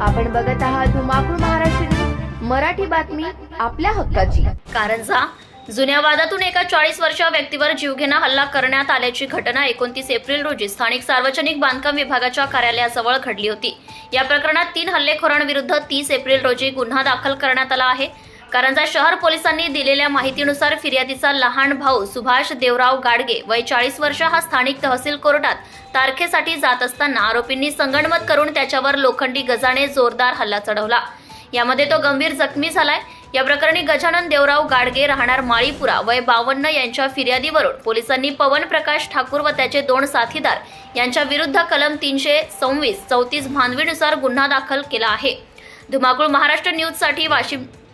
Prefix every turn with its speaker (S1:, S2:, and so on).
S1: आपण बघत आहात धुमाकूळ महाराष्ट्र मराठी बातमी आपल्या हक्काची.
S2: कारंजा जुन्या वादातून एका चाळीस वर्षीय व्यक्तीवर जीवघेणा हल्ला करण्यात आल्याची घटना एकोणतीस एप्रिल रोजी स्थानिक सार्वजनिक बांधकाम विभागाच्या कार्यालयाजवळ घडली होती. या प्रकरणात तीन हल्लेखोरांविरुद्ध तीस एप्रिल रोजी गुन्हा दाखल करण्यात आला आहे. कारंजा शहर पोलिसांनी दिलेल्या माहितीनुसार फिर्यादीचा लहान भाऊ सुभाष देवराव गाडगे वय चाळीस वर्ष हा स्थानिक तहसील कोर्टात तारखेसाठी जात असताना आरोपींनी संगणमत करून त्याच्यावर लोखंडी गजाने जोरदार हल्ला चढवला. यामध्ये तो गंभीर जखमी झालाय. या प्रकरणी गजानन देवराव गाडगे राहणार माळीपुरा वय बावन्न यांच्या फिर्यादीवरून पोलिसांनी पवन प्रकाश ठाकूर व त्याचे दोन साथीदार यांच्या विरुद्ध कलम तीनशे सव्वीस चौतीस भानवीनुसार गुन्हा दाखल केला आहे. धुमाकूळ महाराष्ट्र न्यूजसाठी वाशिम